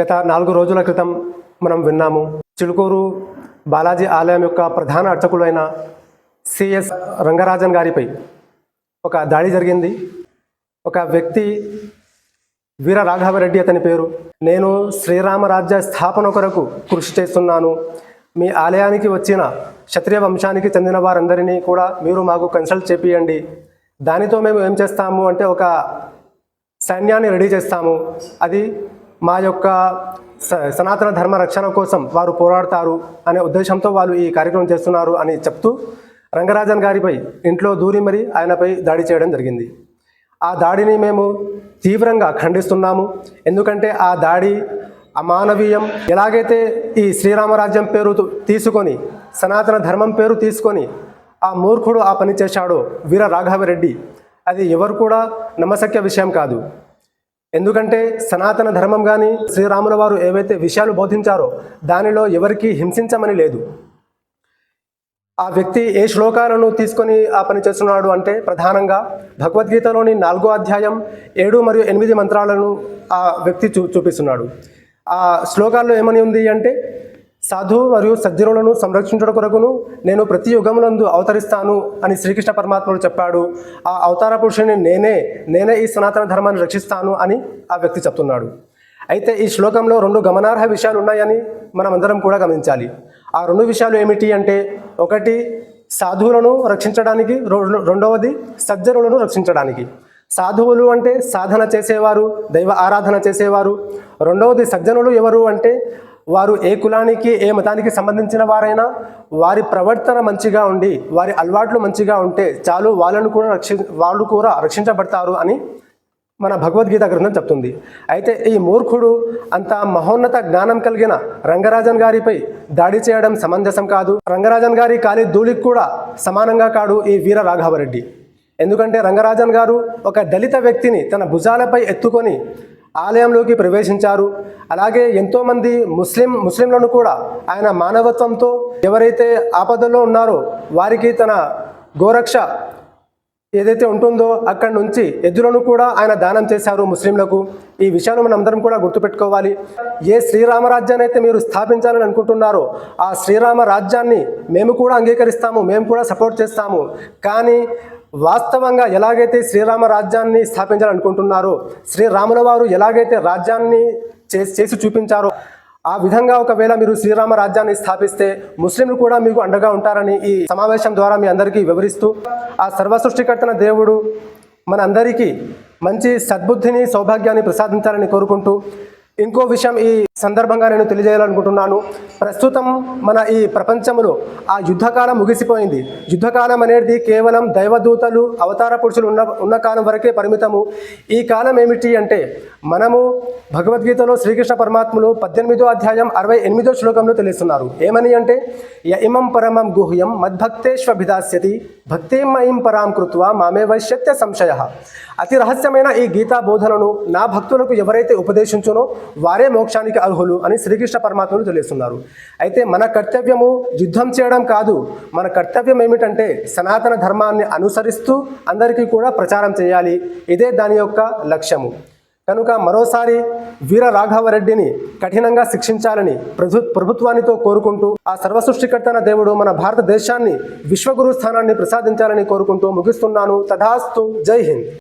గత నాలుగు రోజుల క్రితం మనం విన్నాము. చిలుకూరు బాలాజీ ఆలయం యొక్క ప్రధాన అర్చకులైన సిఎస్ రంగరాజన్ గారిపై ఒక దాడి జరిగింది. ఒక వ్యక్తి వీర రాఘవరెడ్డి అతని పేరు. నేను శ్రీరామరాజ్య స్థాపన కొరకు కృషి చేస్తున్నాను. మీ ఆలయానికి వచ్చిన క్షత్రియ వంశానికి చెందిన వారందరినీ కూడా మీరు మాకు కన్సల్ట్ చేపియండి. దానితో మేము ఏం చేస్తాము అంటే ఒక సైన్యాన్ని రెడీ చేస్తాము. అది మా యొక్క స- సనాతన ధర్మ రక్షణ కోసం వారు పోరాడతారు అనే ఉద్దేశంతో వాళ్ళు ఈ కార్యక్రమం చేస్తున్నారు అని చెప్తూ రంగరాజన్ గారిపై ఇంట్లో దూరి మరి ఆయనపై దాడి చేయడం జరిగింది. ఆ దాడిని మేము తీవ్రంగా ఖండిస్తున్నాము. ఎందుకంటే ఆ దాడి అమానవీయం. ఎలాగైతే ఈ శ్రీరామరాజ్యం పేరు తీసుకొని సనాతన ధర్మం పేరు తీసుకొని ఆ మూర్ఖుడు ఆ పని చేశాడో వీర రాఘవరెడ్డి అది ఎవరు కూడా నమ్మశక్య విషయం కాదు. ఎందుకంటే సనాతన ధర్మం కానీ శ్రీరాముల వారు ఏవైతే విషయాలు బోధించారో దానిలో ఎవరికీ హింసించమని లేదు. ఆ వ్యక్తి ఏ శ్లోకాలను తీసుకొని ఆ పని చేస్తున్నాడు అంటే ప్రధానంగా భగవద్గీతలోని నాలుగో అధ్యాయం ఏడు మరియు ఎనిమిది మంత్రాలను ఆ వ్యక్తి చూ చూపిస్తున్నాడు. ఆ శ్లోకాల్లో ఏమని ఉంది అంటే సాధు మరియు సజ్జనులను సంరక్షించడం కొరకును నేను ప్రతి యుగమునందు అవతరిస్తాను అని శ్రీకృష్ణ పరమాత్ముడు చెప్పాడు. ఆ అవతార పురుషుని నేనే నేనే ఈ సనాతన ధర్మాన్ని రక్షిస్తాను అని ఆ వ్యక్తి చెప్తున్నాడు. అయితే ఈ శ్లోకంలో రెండు గమనార్హ విషయాలు ఉన్నాయని మనం అందరం కూడా గమనించాలి. ఆ రెండు విషయాలు ఏమిటి అంటే ఒకటి సాధువులను రక్షించడానికి రో- రెండవది సజ్జనులను రక్షించడానికి. సాధువులు అంటే సాధన చేసేవారు దైవ ఆరాధన చేసేవారు. రెండవది సజ్జనులు ఎవరు అంటే వారు ఏ కులానికి ఏ మతానికి సంబంధించిన వారైనా వారి ప్రవర్తన మంచిగా ఉండి వారి అలవాట్లు మంచిగా ఉంటే చాలు వాళ్ళను కూడా రక్షి వాళ్ళు కూడా రక్షించబడతారు అని మన భగవద్గీత గ్రంథం చెప్తుంది. అయితే ఈ మూర్ఖుడు అంత మహోన్నత జ్ఞానం కలిగిన రంగరాజన్ గారిపై దాడి చేయడం సమంజసం కాదు. రంగరాజన్ గారి కాలి ధూళికి కూడా సమానంగా కాడు ఈ వీర రాఘవరెడ్డి. ఎందుకంటే రంగరాజన్ గారు ఒక దళిత వ్యక్తిని తన భుజాలపై ఎత్తుకొని ఆలయంలోకి ప్రవేశించారు. అలాగే ఎంతోమంది ముస్లిం ముస్లింలను కూడా ఆయన మానవత్వంతో ఎవరైతే ఆపదలో ఉన్నారో వారికి తన గోరక్ష ఏదైతే ఉంటుందో అక్కడి నుంచి ఎద్దులను కూడా ఆయన దానం చేశారు ముస్లింలకు. ఈ విషయాలు మనం అందరం కూడా గుర్తుపెట్టుకోవాలి. ఏ శ్రీరామ రాజ్యాన్ని అయితే మీరు స్థాపించాలని అనుకుంటున్నారో ఆ శ్రీరామ రాజ్యాన్ని మేము కూడా అంగీకరిస్తాము మేము కూడా సపోర్ట్ చేస్తాము. కానీ వాస్తవంగా ఎలాగైతే శ్రీరామ రాజ్యాన్ని స్థాపించాలనుకుంటున్నారో శ్రీరాముల వారు ఎలాగైతే రాజ్యాన్ని చేసి చూపించారో ఆ విధంగా ఒకవేళ మీరు శ్రీరామ రాజ్యాన్ని స్థాపిస్తే ముస్లింలు కూడా మీకు అండగా ఉంటారని ఈ సమావేశం ద్వారా మీ అందరికీ వివరిస్తూ ఆ సర్వసృష్టికర్తన దేవుడు మన అందరికీ మంచి సద్బుద్ధిని సౌభాగ్యాన్ని ప్రసాదించాలని కోరుకుంటూ ఇంకో విషయం ఈ సందర్భంగా నేను తెలియజేయాలనుకుంటున్నాను. ప్రస్తుతం మన ఈ ప్రపంచంలో ఆ యుద్ధకాలం ముగిసిపోయింది. యుద్ధకాలం అనేది కేవలం దైవదూతలు అవతార పురుషులు ఉన్న ఉన్న కాలం వరకే పరిమితము. ఈ కాలం ఏమిటి అంటే మనము భగవద్గీతలో శ్రీకృష్ణ పరమాత్ములు పద్దెనిమిదో అధ్యాయం అరవై ఎనిమిదో శ్లోకంలో తెలుస్తున్నారు ఏమని అంటే య ఇమం పరమం గుహ్యం మద్భక్తేష్వభిదాస్యతి భక్తిమయం పరాం కృత్వ మామే వైశ్యత్య సంశయ. అతి రహస్యమైన ఈ గీతా బోధనను నా భక్తులకు ఎవరైతే ఉపదేశించునో వారే మోక్షానికి అర్హులు అని శ్రీకృష్ణ పరమాత్మను తెలియస్తున్నారు అయితే మన కర్తవ్యము యుద్ధం చేయడం కాదు. మన కర్తవ్యం ఏమిటంటే సనాతన ధర్మాన్ని అనుసరిస్తూ అందరికీ కూడా ప్రచారం చేయాలి. ఇదే దాని యొక్క లక్ష్యము. కనుక మరోసారి వీర రాఘవరెడ్డిని కఠినంగా శిక్షించాలని ప్రభు ప్రభుత్వానితో కోరుకుంటూ ఆ సర్వసృష్టికర్తన దేవుడు మన భారతదేశాన్ని విశ్వగురు స్థానాన్ని ప్రసాదించాలని కోరుకుంటూ ముగిస్తున్నాను. తథాస్తు జై హింద్.